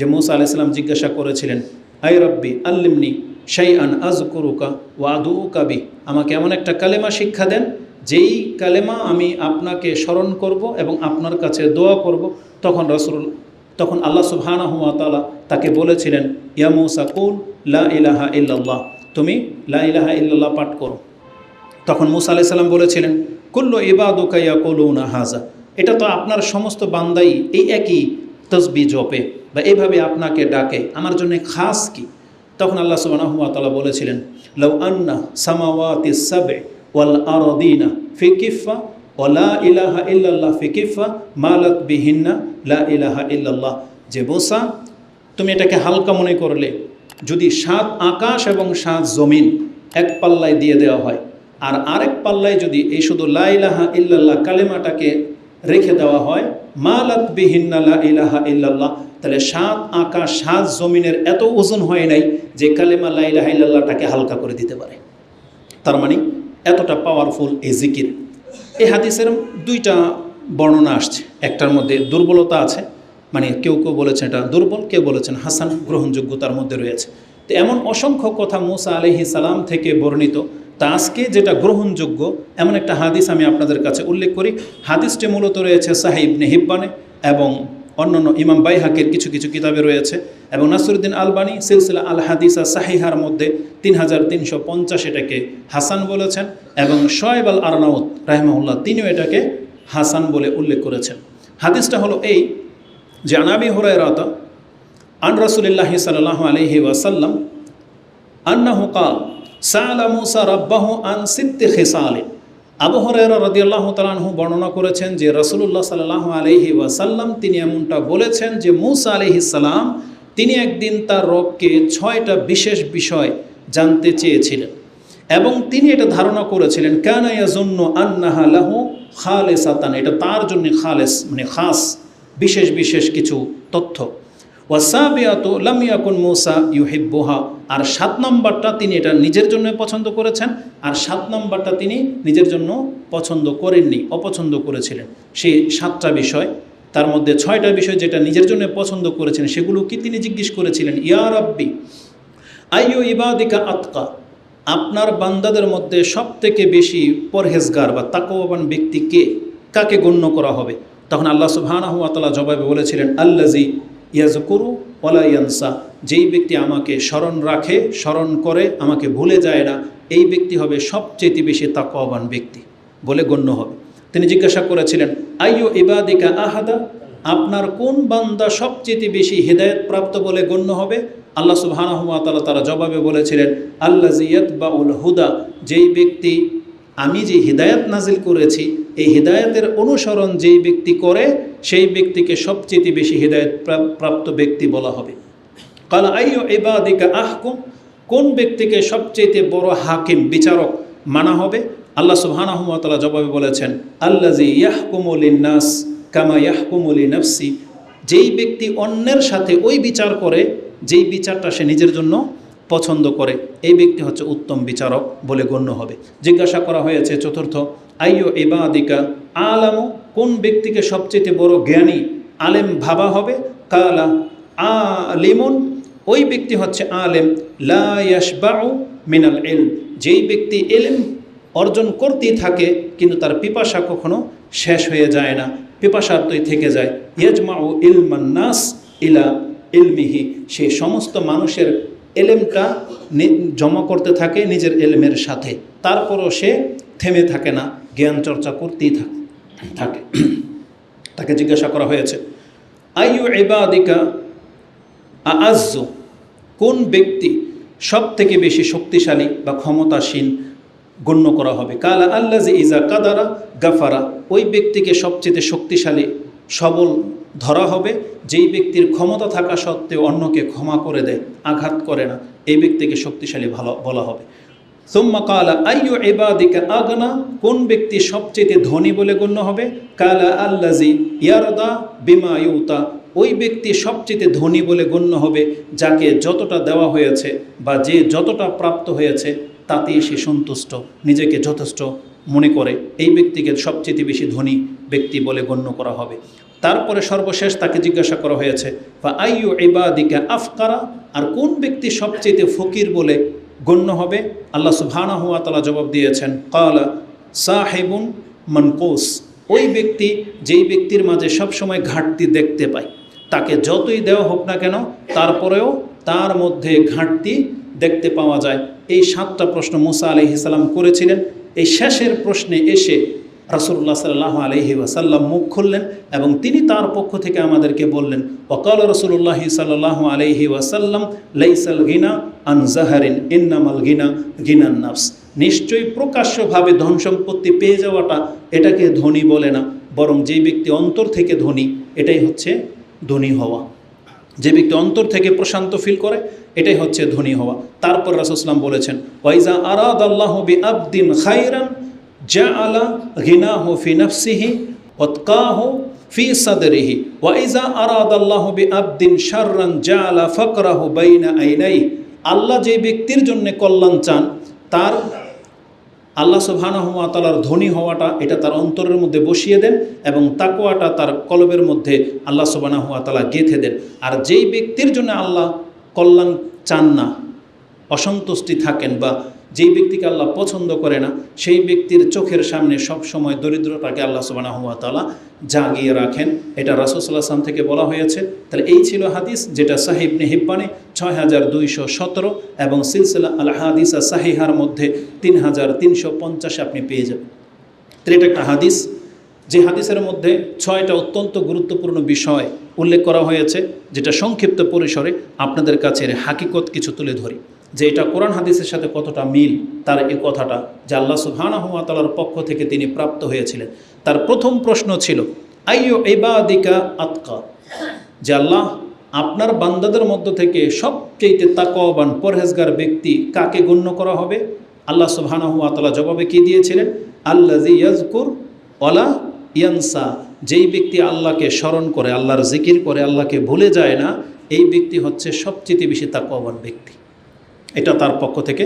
যে মুসা আলাইসাল্লাম জিজ্ঞাসা করেছিলেন আই রব্বি, আল্লিমনি শাই আন আজ করুকা ও আদু কাবি আমাকে এমন একটা কালেমা শিক্ষা দেন, যেই কালেমা আমি আপনাকে স্মরণ করব এবং আপনার কাছে দোয়া করব। তখন রসুল তখন আল্লাহ সুবহানাহু ওয়া তাআলা তাকে বলেছিলেন, ইয়া মূসা, কুল লা ইলাহা ইল্লাল্লাহ। তুমি লা ইলাহা ইল্লাল্লাহ পাঠ করো। তখন মুসা আলাইহিস সালাম বলেছিলেন, কুল্লু ইবাদুকা ইয়াকুলুনা হাজা এটা তো আপনার সমস্ত বান্দাই এই একই তসবি জপে। বা এইভাবে আপনাকে ডাকে, আমার জন্য খাস কি? তখন আল্লাহ ওয়া বলেছিলেন, লাউ আন্না সামাওয়াতি সাবে ওয়াল আরদিনা ফি কিফা ওলা ইলাহা ইল্লাল্লাহ ফি কিফা মালাত বিহিন্না লা ইলাহা ইল্লাল্লাহ। যে বোসা, তুমি এটাকে হালকা মনে করলে, যদি সাত আকাশ এবং সাত জমিন এক পাল্লায় দিয়ে দেওয়া হয়, আর আরেক পাল্লায় যদি এই শুধু লা ইলাহা ইল্লাল্লাহ কালেমাটাকে রেখে দেওয়া হয় মালাত বিহিন্না লা ইলাহা ইল্লাল্লাহ। তাহলে সাত আকাশ সাত জমিনের এত ওজন হয় নাই যে কালেমা লা ইলাহা ইল্লাল্লাহটাকে হালকা করে দিতে পারে। তার মানে এতটা পাওয়ারফুল এই জিকির। এই হাদিসের দুইটা বর্ণনা আসছে। একটার মধ্যে দুর্বলতা আছে মানে কেউ কেউ বলেছেন এটা দুর্বল, কেউ বলেছেন হাসান, গ্রহণযোগ্যতার মধ্যে রয়েছে। তো এমন অসংখ্য কথা মুসা আলহি সালাম থেকে বর্ণিত। তা আজকে যেটা গ্রহণযোগ্য, এমন একটা হাদিস আমি আপনাদের কাছে উল্লেখ করি। হাদিসটি মূলত রয়েছে সাহিব নেহিব্বানে এবং অন্যান্য ইমাম বাইহাকের কিছু কিছু কিতাবে রয়েছে এবং নাসরুদ্দিন আলবানী সিলসিলা আল হাদিসা সাহিহার মধ্যে তিন হাজার তিনশো পঞ্চাশ এটাকে হাসান বলেছেন এবং শোয়েব আল আরনাউদ রাহমাউল্লাহ তিনিও এটাকে হাসান বলে উল্লেখ করেছেন। হাদিসটা হলো এই যে আনাবি হুরায়রাত আন রাসুলিল্লাহি সাল্লাহ আলহি ওয়াসাল্লাম আন্নাহু কাল সাআলা মুসা রাব্বাহু আন সিত্তি খিসালিন। আবু হরাইরা রাদিয়াল্লাহু তাআলাহু বর্ণনা করেছেন যে রাসূলুল্লাহ সাল্লাল্লাহু আলাইহি ওয়াসাল্লাম তিনি এমনটা বলেছেন যে মুসা আলাইহিস সালাম তিনি একদিন তার রবকে ছয়টা বিশেষ বিষয় জানতে চেয়েছিলেন এবং তিনি এটা ধারণা করেছিলেন, কেন ইয়াজুন্ন আন্নাহা লাহু খালেসাতান। এটা তার জন্য খালেস মানে খাস, বিশেষ বিশেষ কিছু তথ্য। ওয়াসাবিয়াত লামিয়াকুন মুসা ইউহিব্বুহা। আর সাত নম্বরটা তিনি এটা নিজের জন্য পছন্দ করেছেন, আর সাত নম্বরটা তিনি নিজের জন্য পছন্দ করেননি, অপছন্দ করেছিলেন। সেই সাতটা বিষয়, তার মধ্যে ছয়টা বিষয় যেটা নিজের জন্য পছন্দ করেছেন, সেগুলো কি তিনি জিজ্ঞেস করেছিলেন? ইয়া রব্বি, আইয়ু ইবাদিকা আতকা, আপনার বান্দাদের মধ্যে সব থেকে বেশি পরহেজগার বা তাকওয়াবান ব্যক্তি কে? কাকে গণ্য করা হবে? তখন আল্লাহ সুবহানাহু ওয়া জবাবে বলেছিলেন আল্লাজি ইয়াজকুরু ওয়ালা ইয়ানসা। যেই ব্যক্তি আমাকে স্মরণ রাখে, স্মরণ করে, আমাকে ভুলে যায় না, এই ব্যক্তি হবে সবচেয়ে বেশি তাকওয়াবান ব্যক্তি বলে গণ্য হবে। তিনি জিজ্ঞাসা করেছিলেন, আইয়ু ইবাদিকা আহাদা? আপনার কোন বান্দা সবচেয়ে বেশি হৃদায়ত প্রাপ্ত বলে গণ্য হবে? আল্লাহ সুবহানাহু ওয়া তাআলা তারা জবাবে বলেছিলেন আল্লাহ জিয়াতবাউল হুদা। যেই ব্যক্তি আমি যে হৃদায়ত নাজিল করেছি এই হৃদায়তের অনুসরণ যেই ব্যক্তি করে, সেই ব্যক্তিকে সবচেয়ে বেশি হৃদায়ত প্রাপ্ত ব্যক্তি বলা হবে। কাল আইয়ু ইবাদিকা আহকুম, কোন ব্যক্তিকে সবচেয়ে বড় হাকিম, বিচারক মানা হবে? আল্লাহ সুবহানাহু ওয়া তাআলা জবাবে বলেছেন আল্লাজি ইয়াহকুমুলিন নাস কামা ইয়াহকুমুলি নফসি যেই ব্যক্তি অন্যের সাথে ওই বিচার করে, যেই বিচারটা সে নিজের জন্য পছন্দ করে, এই ব্যক্তি হচ্ছে উত্তম বিচারক বলে গণ্য হবে। জিজ্ঞাসা করা হয়েছে, চতুর্থ আইয়ো ইবাদিকা আলামু, কোন ব্যক্তিকে সবচেয়ে বড় জ্ঞানী আলেম ভাবা হবে? কালা, আলিমুন, ওই ব্যক্তি হচ্ছে আলেম। লা ইয়াশবাউ মিনাল এল যেই ব্যক্তি এলেম অর্জন করতেই থাকে, কিন্তু তার পিপাসা কখনো শেষ হয়ে যায় না। পিপাসার্থই থেকে যায়। ইয়াজমাউ ইলমান নাস ইলা ইলমিহি, সে সমস্ত মানুষের এলেমটা জমা করতে থাকে নিজের এলেমের সাথে। তারপরও সে থেমে থাকে না। জ্ঞান চর্চা করতেই থাকে তাকে জিজ্ঞাসা করা হয়েছে, আইয়ু এবাদিকা আজ্জ কোন ব্যক্তি সব থেকে বেশি শক্তিশালী বা ক্ষমতাসীন গণ্য করা হবে? কালা আল্লাহ ইজা কাদারা গাফারা। ওই ব্যক্তিকে সবচেয়ে শক্তিশালী, সবল ধরা হবে, যেই ব্যক্তির ক্ষমতা থাকা সত্ত্বেও অন্যকে ক্ষমা করে দেয়, আঘাত করে না। এই ব্যক্তিকে শক্তিশালী ভালো বলা হবে। সোম্মা কালা, আইয়ু এবাদিকা আগনা কোন ব্যক্তি সবচেয়ে ধনী বলে গণ্য হবে? কালা আল্লাজি ইয়ারদা বিমা ইউতা ওই ব্যক্তি সবচেয়ে ধনী বলে গণ্য হবে, যাকে যতটা দেওয়া হয়েছে বা যে যতটা প্রাপ্ত হয়েছে, তাতেই সে সন্তুষ্ট, নিজেকে যথেষ্ট মনে করে। এই ব্যক্তিকে সবচেয়ে বেশি ধনী ব্যক্তি বলে গণ্য করা হবে। তারপরে সর্বশেষ তাকে জিজ্ঞাসা করা হয়েছে বা আইয়ু ইবাদিকা আফকারা আর কোন ব্যক্তি সবচেয়ে ফকির বলে গণ্য হবে। আল্লাহ সুবহানা হুয়া তালা জবাব দিয়েছেন, কালা সাহেবুন মনকোস। ওই ব্যক্তি যেই ব্যক্তির মাঝে সবসময় ঘাটতি দেখতে পায়। তাকে যতই দেওয়া হোক না কেন, তারপরেও তার মধ্যে ঘাটতি দেখতে পাওয়া যায়। এই সাতটা প্রশ্ন মুসা ইসালাম করেছিলেন। এই শেষের প্রশ্নে এসে রাসুল্লাহ সাল্লাহ আলহি ওয়াসাল্লাম মুখ খুললেন এবং তিনি তার পক্ষ থেকে আমাদেরকে বললেন, ওকাল রসুল্লাহি সাল্লাহ আলহি ওয়াসাল্লাম, লাইসাল গিনা আন জাহারিন, ইন্নামাল গিনা গিনান নাফস। নিশ্চয়ই প্রকাশ্যভাবে ধন সম্পত্তি পেয়ে যাওয়াটা এটাকে ধনী বলে না, বরং যে ব্যক্তি অন্তর থেকে ধনী, এটাই হচ্ছে ধনী হওয়া। যে ব্যক্তি অন্তর থেকে প্রশান্ত ফিল করে, এটাই হচ্ছে ধনী হওয়া। তারপর রাসুসলাম বলেছেন ওয়াইজা আরাদ আল্লাহ বি আবদিন খাইরান জা আলা গিনাহ ফি নফসিহি ওৎকাহ ফি সাদরিহি ওয়াইজা আরাদ আল্লাহ বি আবদিন শাররান জা আলা ফকরাহু বাইনা আইনাই আল্লাহ যে ব্যক্তির জন্য কল্যাণ চান, তার আল্লাহ সুবহানাহুয়াতালার ধনী হওয়াটা, এটা তার অন্তরের মধ্যে বসিয়ে দেন এবং তাকোয়াটা তার কলবের মধ্যে আল্লাহ সুবহানাহুয়াতালা গেঁথে দেন। আর যেই ব্যক্তির জন্য আল্লাহ কল্যাণ চান না অসন্তুষ্টি থাকেন বা যেই ব্যক্তিকে আল্লাহ পছন্দ করে না, সেই ব্যক্তির চোখের সামনে সব সময় দরিদ্রতাকে আল্লাহ তালা জাগিয়ে রাখেন। এটা রাসুসাল্লাহাম থেকে বলা হয়েছে। তাহলে এই ছিল হাদিস যেটা সাহিব নেহিব্বানে ছয় হাজার দুইশো সতেরো এবং সিলসিলা আল হাদিসা সাহিহার মধ্যে তিন হাজার তিনশো পঞ্চাশে আপনি পেয়ে যাবেন। তাহলে এটা একটা হাদিস। যে হাদিসের মধ্যে ছয়টা অত্যন্ত গুরুত্বপূর্ণ বিষয় উল্লেখ করা হয়েছে, যেটা সংক্ষিপ্ত পরিসরে আপনাদের কাছে হাকিকত কিছু তুলে ধরি। যে এটা কোরআন হাদিসের সাথে কতটা মিল, তার এই কথাটা যে আল্লাহ সুবহানাহুয়াতালার পক্ষ থেকে তিনি প্রাপ্ত হয়েছিলেন। তার প্রথম প্রশ্ন ছিল, আইয়ো এবাদিকা আতকা? যে আল্লাহ, আপনার বান্দাদের মধ্য থেকে সবচেয়ে তাকওয়াবান পরহেজগার ব্যক্তি কাকে গণ্য করা হবে? আল্লাহ সুবহানাহুয়াতালা জবাবে কি দিয়েছিলেন? আল্লাজি ইয়াজকুর ওলা ইয়ানসা। যেই ব্যক্তি আল্লাহকে স্মরণ করে, আল্লাহর জিকির করে, আল্লাহকে ভুলে যায় না, এই ব্যক্তি হচ্ছে সবচেয়ে বেশি তাকওয়াবান ব্যক্তি। এটা তার পক্ষ থেকে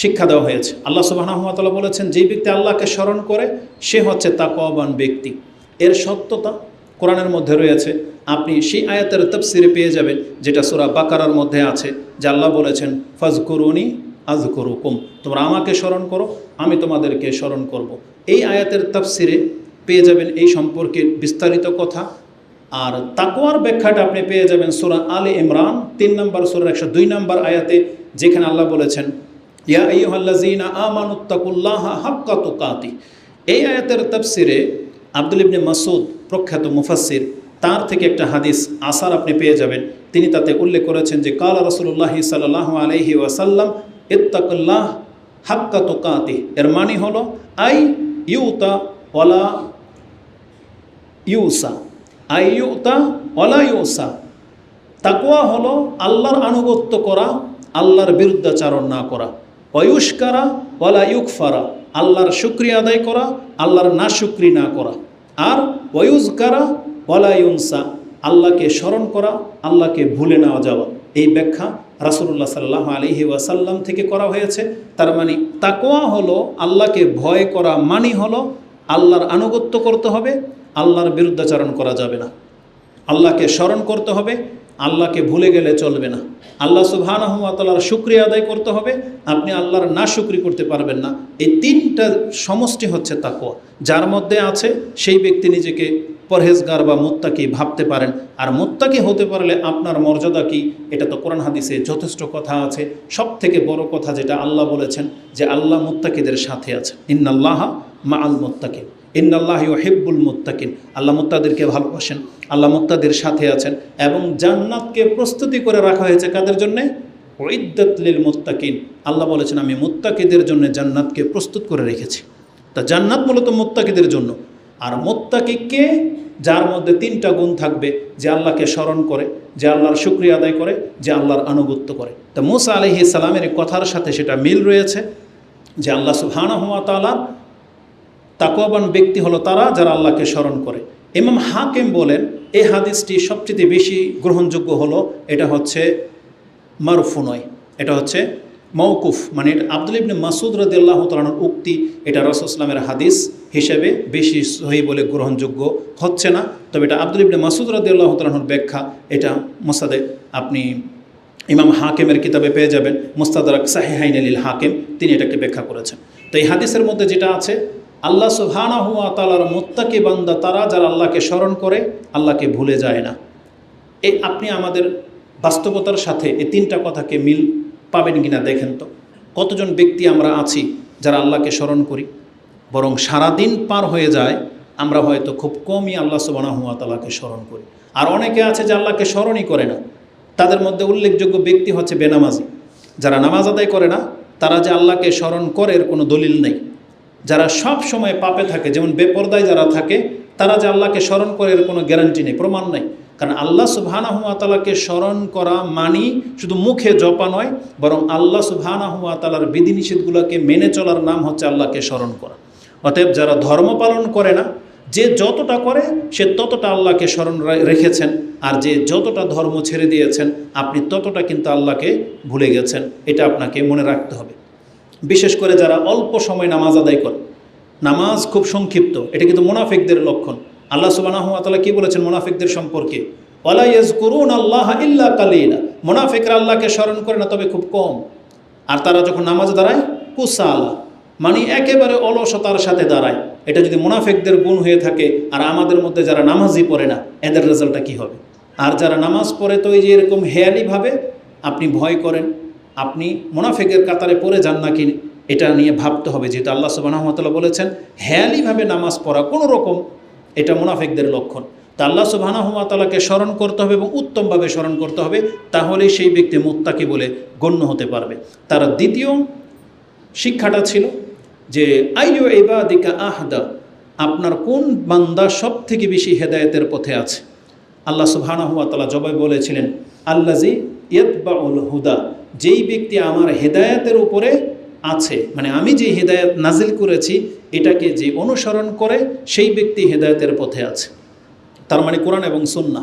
শিক্ষা দেওয়া হয়েছে। আল্লাহ সুবাহতালা বলেছেন, যেই ব্যক্তি আল্লাহকে স্মরণ করে, সে হচ্ছে তাকওয়াবান ব্যক্তি। এর সত্যতা কোরআনের মধ্যে রয়েছে। আপনি সেই আয়াতের তফসিরে পেয়ে যাবেন, যেটা সুরা বাকারার মধ্যে আছে, যে আল্লাহ বলেছেন ফাজ করুনি আজ করুকুম তোমরা আমাকে স্মরণ করো, আমি তোমাদেরকে স্মরণ করব। এই আয়াতের তফসিরে পেয়ে যাবেন এই সম্পর্কে বিস্তারিত কথা। আর তাকোয়ার ব্যাখ্যাটা আপনি পেয়ে যাবেন সুরা আলে ইমরান, তিন নম্বর সুরার একশো দুই নম্বর আয়াতে, যেখানে আল্লাহ বলেছেন, ইয়া আইহাল্লাজিনা আমানুত্তাকুল্লাহ হাক্কা তুকাতি এই আয়াতের তফসিরে আব্দুল ইবনে মাসুদ প্রখ্যাত মুফাসির তার থেকে একটা হাদিস আসার আপনি পেয়ে যাবেন। তিনি তাতে উল্লেখ করেছেন যে, কালা রসুল্লাহি সাল্লাহ আলহি ওয়াসাল্লাম, ইত্তাকুল্লাহ হাক্কা তুকাতি এর মানে হলো, আই ইউতা ওয়ালা ইউসা। আই ইউতা ওয়ালা তাকুয়া হলো আল্লাহর আনুগত্য করা, আল্লাহর বিরুদ্ধাচারণ না করা। অয়ুষ্কারা ওয়ালা ইউকফারা। আল্লাহর শুক্রিয়া আদায় করা, আল্লাহর না শুক্রি না করা। আর ওয়ুজকারা ওয়ালা ইউনসা। আল্লাহকে স্মরণ করা, আল্লাহকে ভুলে নেওয়া যাওয়া। এই ব্যাখ্যা রাসুল্লাহ সাল্লাহ আলহি ওয়াসাল্লাম থেকে করা হয়েছে। তার মানে তাকোয়া হলো আল্লাহকে ভয় করা মানি হলো আল্লাহর আনুগত্য করতে হবে আল্লাহর বিরুদ্ধাচারণ করা যাবে না। আল্লাহকে স্মরণ করতে হবে, আল্লাহকে ভুলে গেলে চলবে না। আল্লাহ সুবহানাহুয়াতালার শুক্রিয়া আদায় করতে হবে, আপনি আল্লাহর না শুক্রি করতে পারবেন না। এই তিনটা সমষ্টি হচ্ছে তাকোয়া যার মধ্যে আছে সেই ব্যক্তি নিজেকে পরহেজগার বা মোত্তাকি ভাবতে পারেন। আর মোত্তাকি হতে পারলে আপনার মর্যাদা কি, এটা তো কোরআন হাদিসে যথেষ্ট কথা আছে। সব থেকে বড় কথা যেটা আল্লাহ বলেছেন যে আল্লাহ মুত্তাকিদের সাথে আছে। ইন্নাল্লাহ মা আল মুত্তাকি ইন্নাল্লাহ হেব্বুল মুত্তাকিন। আল্লাহ মুত্তাদেরকে ভালোবাসেন, আল্লাহ মুত্তাদের সাথে আছেন এবং জান্নাতকে প্রস্তুতি করে রাখা হয়েছে কাদের জন্যে? ওইদ্দাতলিল মুত্তাকিন। আল্লাহ বলেছেন, আমি মুত্তাকিদের জন্য জান্নাতকে প্রস্তুত করে রেখেছি। তা জান্নাত মূলত মুত্তাকিদের জন্য। আর মোত্তাকিকে যার মধ্যে তিনটা গুণ থাকবে, যে আল্লাহকে স্মরণ করে, যে আল্লাহর শুক্রিয়া আদায় করে, যে আল্লাহর আনুগত্য করে। তা মুসা আলহি সালামের কথার সাথে সেটা মিল রয়েছে, যে আল্লাহ সুবহানা হুয়া তাকুয়াবান ব্যক্তি হলো তারা যারা আল্লাহকে স্মরণ করে। ইমাম হাকিম বলেন, এই হাদিসটি সবচেয়ে বেশি গ্রহণযোগ্য হলো, এটা হচ্ছে মারুফু নয়, এটা হচ্ছে মৌকুফ মানে এটা আব্দুল ইবনে মাসুদ রদিয়াল্লাহ তালানোর উক্তি, এটা রসুলামের হাদিস হিসেবে বেশি সহি বলে গ্রহণযোগ্য হচ্ছে না। তবে এটা আব্দুল ইবনে মাসুদ রদিয়াল্লাহ তালানোর ব্যাখ্যা, এটা মোসাদে আপনি ইমাম হাকিমের কিতাবে পেয়ে যাবেন মুস্তাদারাক সাহেহাইন আলীল হাকিম, তিনি এটাকে ব্যাখ্যা করেছেন। তো এই হাদিসের মধ্যে যেটা আছে আল্লাহ সুবহানা হুয়া তালার মোত্তাকি বান্দা তারা যারা আল্লাহকে স্মরণ করে, আল্লাহকে ভুলে যায় না। এই আপনি আমাদের বাস্তবতার সাথে এই তিনটা কথাকে মিল পাবেন কিনা দেখেন তো। কতজন ব্যক্তি আমরা আছি যারা আল্লাহকে স্মরণ করি? বরং সারাদিন পার হয়ে যায়, আমরা হয়তো খুব কমই আল্লাহ সুবানা হুয়া তালাকে স্মরণ করি। আর অনেকে আছে যে আল্লাহকে স্মরণই করে না। তাদের মধ্যে উল্লেখযোগ্য ব্যক্তি হচ্ছে বেনামাজি। যারা নামাজ আদায় করে না, তারা যে আল্লাহকে স্মরণ করে এর কোনো দলিল নেই। যারা সব সময় পাপে থাকে, যেমন বেপরদায় যারা থাকে, তারা যে আল্লাহকে স্মরণ করে এর কোনো গ্যারান্টি নেই, প্রমাণ নেই। কারণ আল্লাহ সুবহানাহুয়াতালাকে স্মরণ করা মানি শুধু মুখে জপা নয়, বরং আল্লাহ সুবহানাহুয়াতালার বিধিনিষেধগুলোকে মেনে চলার নাম হচ্ছে আল্লাহকে স্মরণ করা। অতএব যারা ধর্ম পালন করে না, যে যতটা করে, সে ততটা আল্লাহকে স্মরণ রেখেছেন, আর যে যতটা ধর্ম ছেড়ে দিয়েছেন, আপনি ততটা কিন্তু আল্লাহকে ভুলে গেছেন। এটা আপনাকে মনে রাখতে হবে। বিশেষ করে যারা অল্প সময় নামাজ আদায় করে। নামাজ খুব সংক্ষিপ্ত, এটা কিন্তু মোনাফিকদের লক্ষণ। আল্লাহ সুবানাহতালা কি বলেছেন মোনাফিকদের সম্পর্কে? ওয়ালাইয়াজ করুন আল্লাহ ইল্লা কালিলা। মোনাফিকরা আল্লাহকে স্মরণ করে না, তবে খুব কম। আর তারা যখন নামাজ দাঁড়ায়, কুসালা মানে একেবারে অলসতার সাথে দাঁড়ায়। এটা যদি মুনাফেকদের গুণ হয়ে থাকে, আর আমাদের মধ্যে যারা নামাজই পড়ে না, এদের রেজাল্টটা কি হবে? আর যারা নামাজ পড়ে, তো এই যে এরকম হেয়ালিভাবে আপনি ভয় করেন আপনি মোনাফেকের কাতারে পড়ে যান নাকি, এটা নিয়ে ভাবতে হবে। যেহেতু আল্লাহ সুবাহতাল্লাহ বলেছেন, হেয়ালিভাবে নামাজ পড়া কোনো রকম, এটা মোনাফেকদের লক্ষণ। তা আল্লাহ সুবাহানহমাতালাকে স্মরণ করতে হবে এবং উত্তমভাবে স্মরণ করতে হবে, তাহলেই সেই ব্যক্তি মুত্তাকি বলে গণ্য হতে পারবে। তার দ্বিতীয় শিক্ষাটা ছিল যে, আইয়ো এবাদিকা আহদা, আপনার কোন বান্দা সব থেকে বেশি হেদায়েতের পথে আছে? আল্লাহ সুবহানাহুয়াতালা জবাই বলেছিলেন আল্লাজি ইয়তবাউল হুদা যেই ব্যক্তি আমার হেদায়াতের উপরে আছে মানে আমি যে হেদায়েত নাজিল করেছি, এটাকে যে অনুসরণ করে, সেই ব্যক্তি হেদায়তের পথে আছে। তার মানে কোরআন এবং সুন্না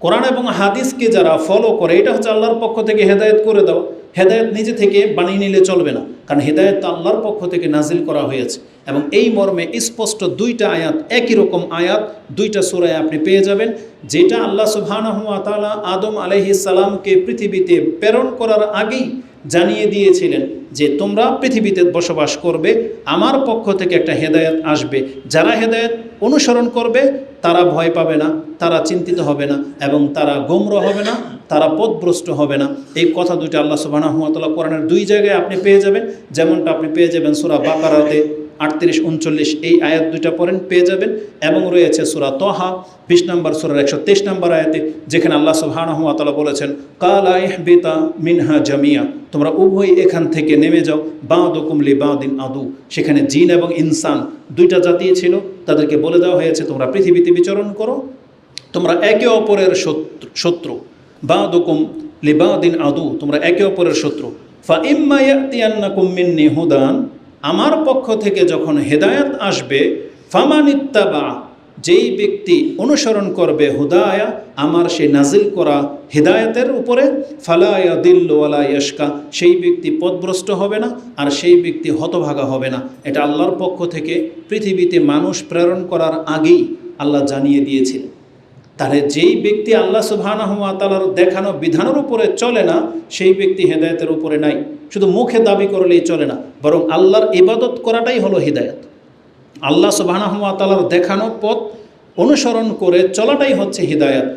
কোরআন এবং হাদিসকে যারা ফলো করে, এটা হচ্ছে আল্লাহর পক্ষ থেকে হেদায়ত করে দাও। হেদায়ত নিজে থেকে বানিয়ে নিলে চলবে না। কারণ হেদায়েত তো আল্লাহর পক্ষ থেকে নাজিল করা হয়েছে এবং এই মর্মে স্পষ্ট দুইটা আয়াত, একই রকম আয়াত, দুইটা সুরায় আপনি পেয়ে যাবেন, যেটা আল্লাহ সুবহানাহু তাআলা আদম আলাইহিস সালামকে পৃথিবীতে প্রেরণ করার আগেই জানিয়ে দিয়েছিলেন যে তোমরা পৃথিবীতে বসবাস করবে, আমার পক্ষ থেকে একটা হেদায়ত আসবে। যারা হেদায়ত অনুসরণ করবে, তারা ভয় পাবে না, তারা চিন্তিত হবে না এবং তারা গোমর হবে না, তারা পথভ্রষ্ট হবে না। এই কথা দুইটা আল্লাহ সুবাহ কোরআনের দুই জায়গায় আপনি পেয়ে যাবেন। যেমনটা আপনি পেয়ে যাবেন সুরা বাকারাতে। আটত্রিশ, উনচল্লিশ, এই আয়াত দুইটা পড়েন, পেয়ে যাবেন। এবং রয়েছে সুরা তহা, বিশ নম্বর সুরার একশো তেইশ নম্বর আয়াতে, যেখানে আল্লাহ সুবহানাহু ওয়া তাআলা বলেছেন, কালা ইহবিতা মিনহা জামিয়া তোমরা উভয় এখান থেকে নেমে যাও, বাঁদুকুম লি বাদিন আদু। সেখানে জিন এবং ইনসান দুইটা জাতি ছিল, তাদেরকে বলে দেওয়া হয়েছে, তোমরা পৃথিবীতে বিচরণ করো, তোমরা একে অপরের শত্রু শত্রু। বাদুকুম লিবাদিন আদু, তোমরা একে অপরের শত্রু। ফা ইম্মা ইয়াতিয়ান্নাকুম মিন্নি হুদান আমার পক্ষ থেকে যখন হেদায়াত আসবে, ফামানিত্তাবা, যেই ব্যক্তি অনুসরণ করবে হুদায়া, আমার সেই নাজিল করা হেদায়তের উপরে ফালায়া দিল্লা ইয়স্কা সেই ব্যক্তি পথভ্রষ্ট হবে না, আর সেই ব্যক্তি হতভাগা হবে না। এটা আল্লাহর পক্ষ থেকে পৃথিবীতে মানুষ প্রেরণ করার আগেই আল্লাহ জানিয়ে দিয়েছিলেন। তাহলে যেই ব্যক্তি আল্লাহ সুবহানাহুয়া তালার দেখানো বিধানের উপরে চলে না, সেই ব্যক্তি হেদায়তের উপরে নাই। শুধু মুখে দাবি করলেই চলে না, বরং আল্লাহর ইবাদত করাটাই হলো হিদায়ত। আল্লাহ সুবাহ তালার দেখানো পথ অনুসরণ করে চলাটাই হচ্ছে হিদায়াত।